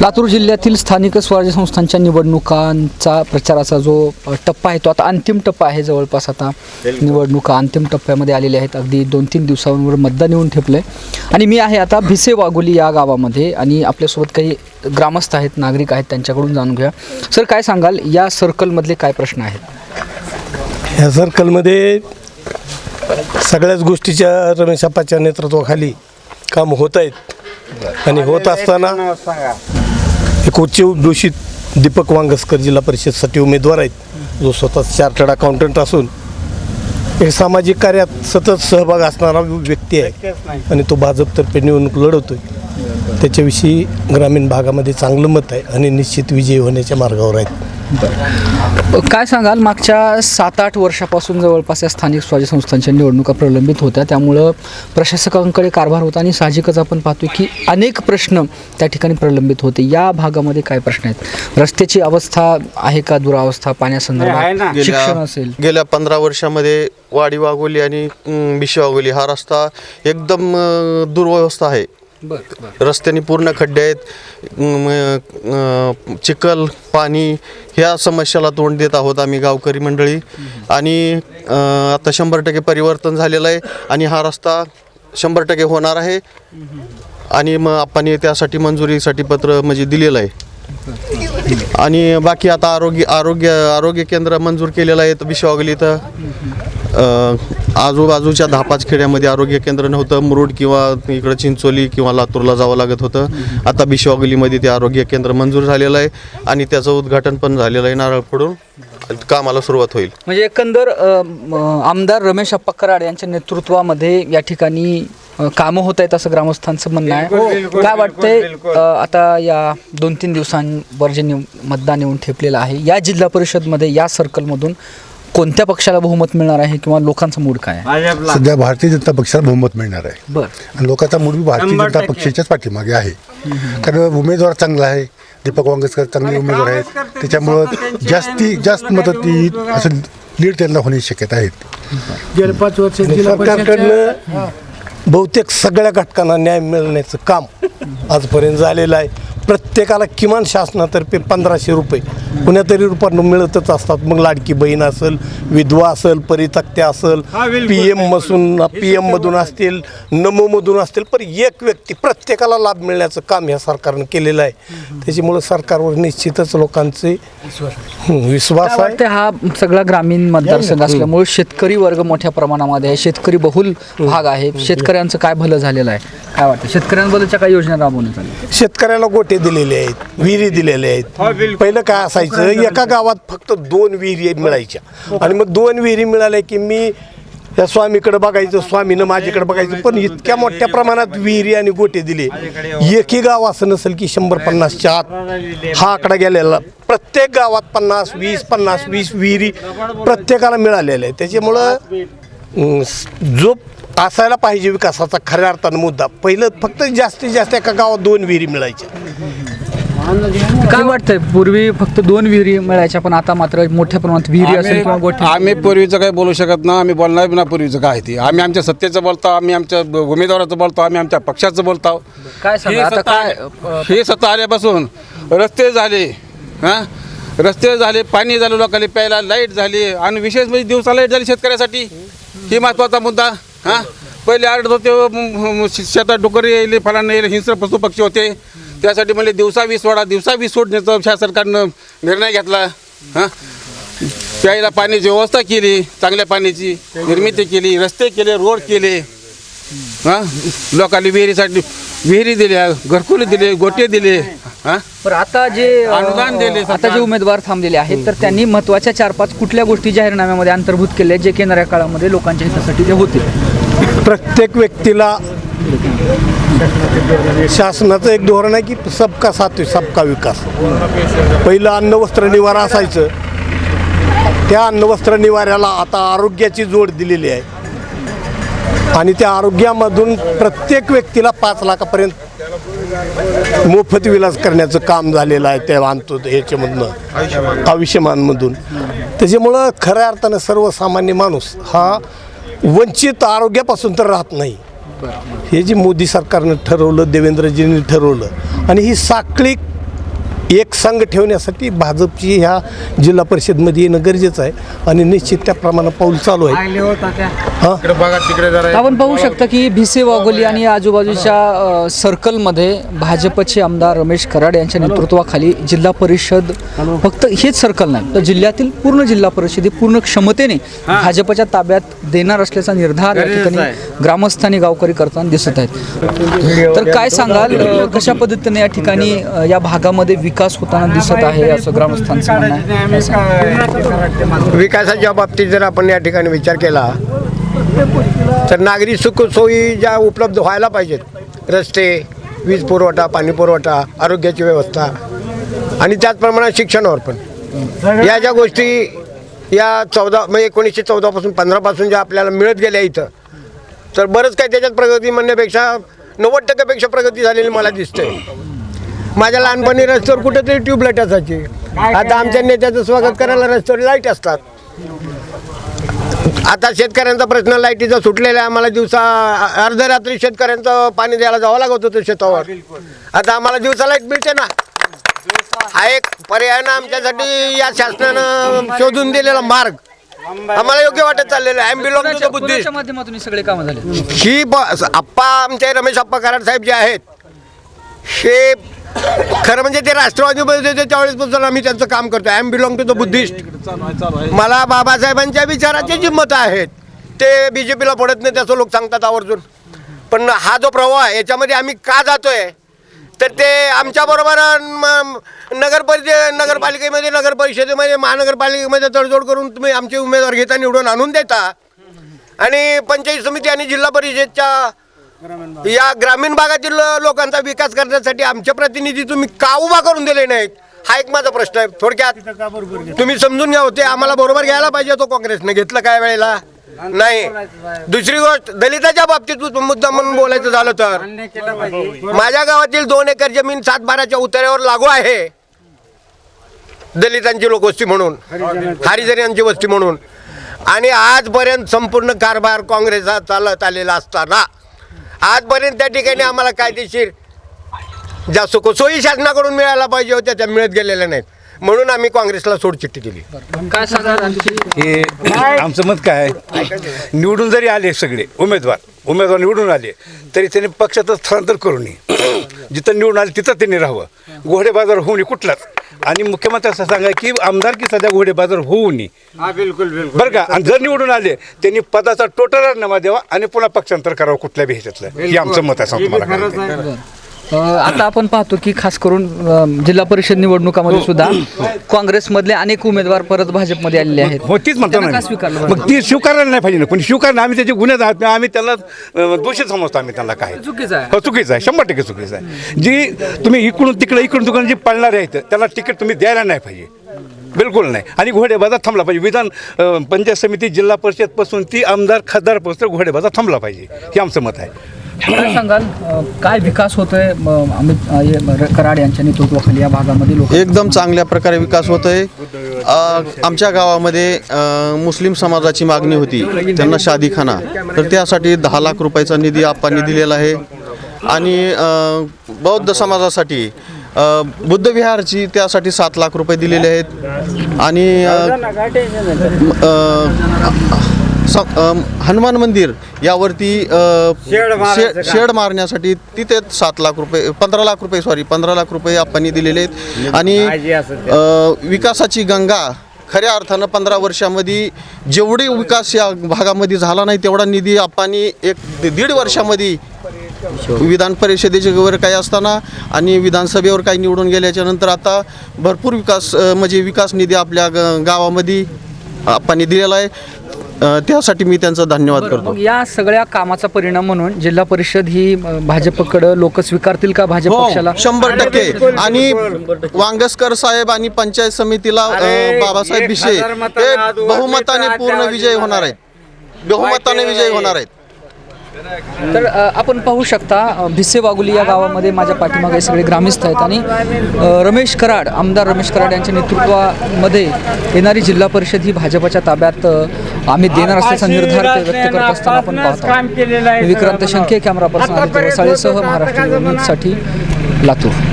लातूर जिल्ह्यातील स्थानिक स्वराज्य संस्थांच्या निवडणुकांचा प्रचाराचा जो टप्पा आहे तो आता अंतिम टप्पा आहे जवळपास आता. निवडणुका अंतिम टप्प्यामध्ये आलेल्या आहेत. अगदी दोन तीन दिवसांवर मतदान येऊन ठेपलं आहे आणि मी आहे आता भिसे वाघोली या गावामध्ये आणि आपल्यासोबत काही ग्रामस्थ आहेत नागरिक आहेत त्यांच्याकडून जाणून घ्या सर काय सांगाल? या सर्कलमधले काय प्रश्न आहेत? ह्या सर्कलमध्ये सगळ्याच गोष्टीच्या रमेश अप्पाच्या नेतृत्वाखाली काम होत आहेत. आणि होत असताना एक उच्च दोषित दीपक वांगसकर जिल्हा परिषदसाठी उमेदवार आहेत. जो स्वतः चार्टर्ड अकाउंटंट असून एक सामाजिक कार्यात सतत सहभाग असणारा व्यक्ती आहे. आणि तो भाजपतर्फे निवडणूक लढवतोय. त्याच्याविषयी ग्रामीण भागामध्ये चांगलं मत आहे आणि निश्चित विजयी होण्याच्या मार्गावर आहेत. काय सांगाल मागच्या सात आठ वर्षापासून जवळपास या स्थानिक स्वराज्य संस्थांच्या निवडणुका प्रलंबित होत्या. त्यामुळं प्रशासकांकडे कारभार होता आणि साहजिकच आपण पाहतोय की अनेक प्रश्न त्या ठिकाणी प्रलंबित होते. या भागामध्ये काय प्रश्न आहेत? रस्त्याची अवस्था आहे का? दुरावस्था पाण्यासंदर्भात शिक्षण असेल. गेल्या पंधरा वर्षामध्ये वाडी वाघोली आणि बिशी वाघोली हा रस्ता एकदम दुर्व्यवस्था आहे. रस्त्याने पूर्ण खड्डे आहेत चिखल पाणी ह्या समस्याला तोंड देत आहोत आम्ही गावकरी मंडळी. आणि आता शंभर टक्के परिवर्तन झालेलं आहे आणि हा रस्ता शंभर टक्के होणार आहे. आणि मग आपण त्यासाठी मंजुरीसाठी पत्र म्हणजे दिलेलं आहे. आणि बाकी आता आरोग्य आरोग्य आरोग्य केंद्र मंजूर केलेलं आहे विश्वागली इथं. आजूबाजूच्या दहा पाच खेड्यामध्ये आरोग्य केंद्र नव्हतं. मुरुड किंवा इकडं चिंचोली किंवा लातूरला जावं लागत होतं. आता बिशवागलीमध्ये ते आरोग्य केंद्र मंजूर झालेलं आहे आणि त्याचं उद्घाटन पण झालेलं आहे नारळ फोडून कामाला सुरुवात होईल. म्हणजे एकंदर आमदार रमेश अप्पा कराड यांच्या नेतृत्वामध्ये या ठिकाणी कामं होत आहेत असं ग्रामस्थांचं म्हणणं आहे. काय वाटतंय आता या दोन तीन दिवसांवर जे मतदान येऊन ठेपलेलं आहे या जिल्हा परिषदमध्ये या सर्कलमधून कोणत्या पक्षाला बहुमत मिळणार आहे किंवा लोकांचा मूड काय आहे? सध्या भारतीय जनता पक्षाला बहुमत मिळणार आहे. बरं. आणि लोकांचा मूड बी भारतीय जनता पक्षाच्याच पाठीमागे आहे. कारण उमेदवार चांगला आहे दीपक वांगसकर चांगले उमेदवार आहेत. त्याच्यामुळं जास्ती जास्त मदत येईल असं लीड त्यांना होण्याची शक्यता आहेत गेल्या पाच वर्ष आणि जिल्हा सरकारकडनं बहुतेक सगळ्या घटकांना न्याय मिळण्याचं काम आजपर्यंत झालेलं आहे. प्रत्येकाला किमान शासनातर्फे पंधराशे रुपये कुण्यातरी रुपयानं मिळतच असतात. मग लाडकी बहीण असेल विधवा असेल परितक्त्या असेल पी एम मधून पी एम मधून असतील नमो मधून असतील पण एक व्यक्ती प्रत्येकाला लाभ मिळण्याचं काम ह्या सरकारनं केलेलं आहे. त्याच्यामुळं सरकारवर निश्चितच लोकांचे विश्वास आहे. वाटतं हा सगळा ग्रामीण मतदारसंघ असल्यामुळे शेतकरी वर्ग मोठ्या प्रमाणामध्ये आहे. शेतकरी बहुल भाग आहे. शेतकऱ्यांचं काय भलं झालेलं आहे? काय वाटतं शेतकऱ्यांबद्दलच्या काय योजना राबवण्यात आल्या शेतकऱ्याला गोटे दिलेले आहेत विहिरी दिलेल्या आहेत. पहिलं काय असायचं एका गावात फक्त दोन विहिरी मिळायच्या. आणि मग दोन विहिरी मिळाल्या की मी त्या स्वामीकडे बघायचं स्वामीनं माझ्याकडे बघायचं. पण इतक्या मोठ्या प्रमाणात विहिरी आणि गोटे दिले. एकही गाव असं नसेल की शंभर पन्नासच्या आत. हा आकडा गेलेला. प्रत्येक गावात पन्नास वीस पन्नास वीस विहिरी प्रत्येकाला मिळालेल्या आहे त्याच्यामुळं जो असायला पाहिजे विकासाचा खऱ्या अर्थानं मुद्दा. पहिलं फक्त जास्तीत जास्त एका गावात दोन विहिरी मिळायच्या. काय वाटतंय? पूर्वी फक्त दोन विहिरी मिळायच्या पण आता मात्र मोठ्या प्रमाणात विहिरी असेल किंवा गोठे. आम्ही पूर्वीचं काही बोलू शकत ना आम्ही बोलणार ना पूर्वीचं काय ते. आम्ही आमच्या सत्तेचं बोलतो आम्ही आमच्या उमेदवाराचं बोलतो आम्ही आमच्या पक्षाचं बोलतो. काय सांगा हे आता सत्ता काय हे सत्ता आल्यापासून रस्ते झाले हां? रस्ते झाले पाणी झालं लोकांनी प्यायला लाइट झाली आणि विशेष म्हणजे दिवसा लाइट झाली शेतकऱ्यासाठी. ही महत्त्वाचा मुद्दा हां? पहिले आडत होते शेतात डुकरी येईल फलांना येईल हिंस्र पशु पक्षी होते. त्यासाठी म्हणजे दिवसा वीस सोडा दिवसा वीस सोडण्याचा शासन सरकारनं निर्णय घेतला. हां? प्यायला पाण्याची व्यवस्था केली चांगल्या पाण्याची निर्मिती केली रस्ते केले रोड केले. हां? लोकांनी विहिरीसाठी विहिरी दिल्या घरकुली दिले गोटे दिले. हां? पण आता जे अनुदान दिले आता सरकार. जे उमेदवार थांबलेले आहेत तर त्यांनी महत्त्वाच्या चार पाच कुठल्या गोष्टी जाहीरनाम्यामध्ये अंतर्भूत केल्या आहेत, जे येणाऱ्या काळामध्ये लोकांच्या हितासाठी ते होतील? प्रत्येक व्यक्तीला शासनाचं एक धोरण आहे की सबका साथ सबका विकास. पहिलं अन्न वस्त्र निवारा असायचं. त्या अन्न वस्त्र निवाऱ्याला आता आरोग्याची जोड दिलेली आहे. आणि त्या आरोग्यामधून प्रत्येक व्यक्तीला पाच लाखापर्यंत मोफत विलास करण्याचं काम झालेलं आहे त्या आणतो ह्याच्यामधनं आयुष्यमानमधून. त्याच्यामुळं खऱ्या अर्थानं सर्वसामान्य माणूस हा वंचित आरोग्यापासून तर राहत नाही. हे जे मोदी सरकारनं ठरवलं देवेंद्रजींनी ठरवलं आणि ही साखळी एक संघ ठेवण्यासाठी भाजपची ह्या जिल्हा परिषदमध्ये येणं गरजेचं आहे. आणि निश्चित त्या प्रमाणात पाऊल चालू आहे. आपण पाहू शकता की भिसे वाघोली आणि आजूबाजूच्या सर्कलमध्ये भाजपचे आमदार रमेश कराड यांच्या नेतृत्वाखाली जिल्हा परिषद फक्त हेच सर्कल नाही तर जिल्ह्यातील पूर्ण जिल्हा परिषद ही पूर्ण क्षमतेने भाजपच्या ताब्यात देणार असल्याचा निर्धार या ठिकाणी ग्रामस्थांनी गावकरी करताना दिसत आहेत. तर काय सांगाल कशा पद्धतीने या ठिकाणी या भागामध्ये विकास होताना दिसत आहे असं ग्रामस्थांचं म्हणणं आहे? विकासाच्या बाबतीत जर आपण या ठिकाणी विचार केला तर नागरी सुख सोयी ज्या उपलब्ध व्हायला पाहिजेत रस्ते वीज पुरवठा पाणी पुरवठा आरोग्याची व्यवस्था आणि त्याचप्रमाणे शिक्षणावर पण. या ज्या गोष्टी या चौदा म्हणजे एकोणीसशे चौदापासून पंधरापासून ज्या आपल्याला मिळत गेल्या इथं तर बरंच काही त्याच्यात प्रगती म्हणण्यापेक्षा नव्वद टक्क्यापेक्षा प्रगती झालेली मला दिसते. माझ्या लहानपणी रस्त्यावर कुठेतरी ट्यूबलाईट असायची. आता आमच्या नेत्याचं स्वागत करायला रस्त्यावर लाइट असतात. आता शेतकऱ्यांचा प्रश्न लाईटीचा सुटलेला आहे. आम्हाला दिवसा अर्ध्या रात्री शेतकऱ्यांचं पाणी द्यायला जावं लागत होतं शेतावर. आता आम्हाला दिवसा लाइट मिळते ना. हा एक पर्याय ना आमच्यासाठी या शासनानं शोधून दिलेला मार्ग. आम्हाला योग्य वाटत चाललेलं आहे. बिलॉंग टू द बुद्धिस्ट कोणाच्या माध्यमातून हे सगळे कामं झाले. ही ब आप्पा आमचे रमेश आप्पा कराड साहेब जे आहेत हे खरं म्हणजे ते राष्ट्रवादीमध्ये होते त्यावेळेसपासून आम्ही त्यांचं काम करतो I am belong to the Buddhist मला बाबासाहेबांच्या विचाराचे जी मतं आहेत. ते बी जे पीला पडत नाही त्याचं लोक सांगतात आवर्जून. पण हा जो प्रवाह आहे याच्यामध्ये आम्ही का जातोय? तर ते आमच्याबरोबर नगर परिषद नगरपालिकेमध्ये नगर परिषदेमध्ये महानगरपालिकेमध्ये तडजोड करून तुम्ही आमचे उमेदवार घेता निवडून आणून देता. आणि पंचायत समिती आणि जिल्हा परिषदच्या या ग्रामीण भागातील लोकांचा विकास करण्यासाठी आमचे प्रतिनिधी तुम्ही का उभा करून दिले नाहीत? हा एक माझा प्रश्न आहे. थोडक्यात तुम्ही समजून घ्या होते. आम्हाला बरोबर घ्यायला पाहिजे तो काँग्रेसने. घेतलं काय वेळेला? नाही. दुसरी गोष्ट दलिताच्या बाबतीत मुद्दा म्हणून बोलायचं झालं तर? माझ्या गावातील दोन एकर जमीन सात बाराच्या उतार्यावर लागू आहे. दलितांची लोकवस्ती म्हणून. हरिजन वस्ती म्हणून. आणि आजपर्यंत संपूर्ण कारभार काँग्रेसचा चालत आलेला असताना आजपर्यंत त्या ठिकाणी आम्हाला कायदेशीर ज्या सुखसोयी शासनाकडून मिळायला पाहिजे होत्या त्या मिळत गेलेल्या नाहीत. म्हणून आम्ही काँग्रेसला सोडचिठ्ठी दिली काय हे आमचं मत काय आहे? निवडून जरी आले सगळे उमेदवार उमेदवार निवडून आले तरी त्यांनी पक्षाचं स्थलांतर करू नये. जिथं निवडून आले तिथं त्यांनी राहावं. घोडे बाजार होऊ नये कुठलाच. आणि मुख्यमंत्री असं सांगा की आमदार की सध्या घोडे बाजार होऊ नये. बरं का? आणि जर निवडून आले त्यांनी पदाचा टोटल राजीनामा द्यावा आणि पुन्हा पक्षांतर करावं कुठल्याही ह्याच्यातलं. हे आमचं मत आहे सांगतो मला काय. आता आपण पाहतो की खास करून अ, जिल्हा परिषद निवडणुकामध्ये सुद्धा काँग्रेसमधले अनेक उमेदवार परत भाजपमध्ये आलेले आहेत. हो तीच म्हणतो त्यांना ना का स्वीकारलं मी. मग ती स्वीकारायला नाही पाहिजे ना. पण स्वीकारणं आम्ही त्याचे गुन्हे आहात आम्ही त्याला अं, दोषी समजतो आम्ही त्यांना काय. चुकीचं आहे. हो चुकीचं आहे. शंभर टक्के चुकीचं आहे. जी तुम्ही इकडून तिकडे इकडून तिकडून जी पळणारे आहेत त्यांना तिकीट तुम्ही द्यायला नाही पाहिजे. बिलकुल नाही. आणि घोडेबाजार थांबला पाहिजे. विधान अं, पंचायत समिती जिल्हा परिषदपासून ती आमदार खासदारपासून घोडेबाजार थांबला पाहिजे. हे आमचं मत आहे. काय सांगाल काय विकास होतोय अमित कराड यांच्या नेतृत्वाखाली या भागामध्ये लोक एकदम चांगल्या प्रकारे विकास होतोय. आमच्या गावामध्ये मुस्लिम समाजाची मागणी होती त्यांना शादीखाना. तर त्यासाठी दहा लाख रुपयाचा निधी आप्पांनी दिलेला आहे. आणि बौद्ध समाजासाठी बुद्धविहारची त्यासाठी सात लाख रुपये दिलेले आहेत. आणि हनुमान मंदिर यावरती अ, शे- शेड मारण्यासाठी तिथे सात लाख रुपये पंधरा लाख रुपये सॉरी पंधरा लाख रुपये आपण दिलेले आहेत. आणि अ, विकासाची गंगा खऱ्या अर्थानं पंधरा वर्षामध्ये जेवढी विकास या भागामध्ये झाला नाही तेवढा निधी आपण एक दीड वर्षामध्ये विधान परिषदेचे वर काही असताना आणि विधानसभेवर काही निवडून गेल्याच्यानंतर आता भरपूर विकास अ, म्हणजे विकास निधी आपल्या ग- गावामध्ये आपण दिलेला आहे. अ, त्यासाठी मी त्यांचा धन्यवाद करतो. मग या सगळ्या कामाचा परिणाम म्हणून जिल्हा परिषद ही अ, भाजपकडं लोक स्वीकारतील का भाजप हो पक्षाला? शंभर टक्के. आणि वांगस्कर साहेब आणि पंचायत समितीला अ, बाबासाहेब भिशे हे बहुमताने पूर्ण विजय होणार आहेत बहुमताने विजय होणार आहेत तर अ, आपण पाहू शकता अ, भिसे वाघुली या गावामध्ये माझ्या पाठीमागे सगळे ग्रामस्थ आहेत आणि अ, रमेश कराड आमदार रमेश कराड यांच्या नेतृत्वामध्ये येणारी जिल्हा परिषद ही भाजपच्या ताब्यात अ, आम्ही देणार असल्याचा निर्धार व्यक्त करत असताना आपण पाहतो. विक्रांत शंके कॅमेरा पर्सन आदित्य वसाळेसह महाराष्ट्र न्यूजसाठी लातूर.